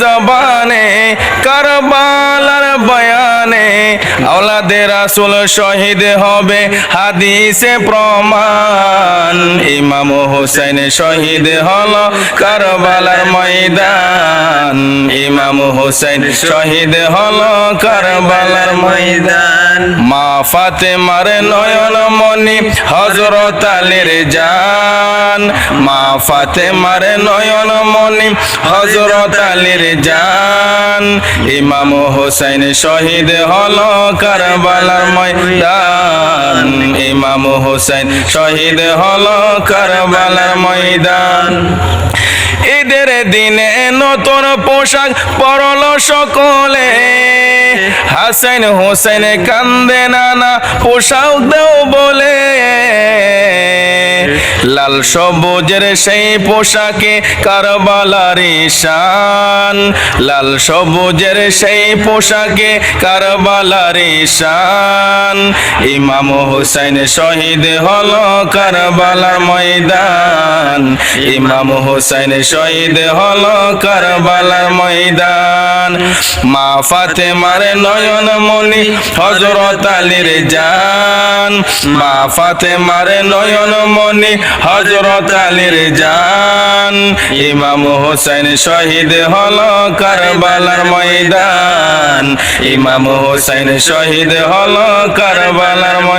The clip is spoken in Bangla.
জবানে, কারবালার বয়ানে, আওলাদে রাসূল শহীদ হবে হাদিসে প্রমাণ। ইমাম হুসাইন শহীদ হল কারবালার ময়দান। ইমাম হুসাইন শহীদ হল কারবালার ময়দান। মা ফাতেমার নয়ন মনি হজরত আলীর জান। মা ফাতেমার নয়ন মনি হজরত আলীর জান। ইমাম হুসাইন শহীদ হল কারবালার ময়দান। ইমাম হুসাইন শহীদ হল কারবালার ময়দান। ঈদের দিনে নতুন পোশাক পরল সকলে। হাসাইন হোসেন কান্দে নানা, পোশাক দেও বলে। লাল সবুজের সেই পোশাকে কারবালার শান লাল সবুজের সেই পোশাকে কারবালার শান ইমাম হুসাইন শহীদ হল কারবালার ময়দান। ইমাম হুসাইন শহীদ হল কারবালার ময়দান। মা ফাতেমার নয়ন মনি হজরত আলীর জান। মা ফাতেমার নয়ন মনি হজরত আলীর জান। ইমাম হোসেন শহীদ হল কারবালার ময়দান। ইমাম হোসেন শহীদ হল কারবালার ময়দান।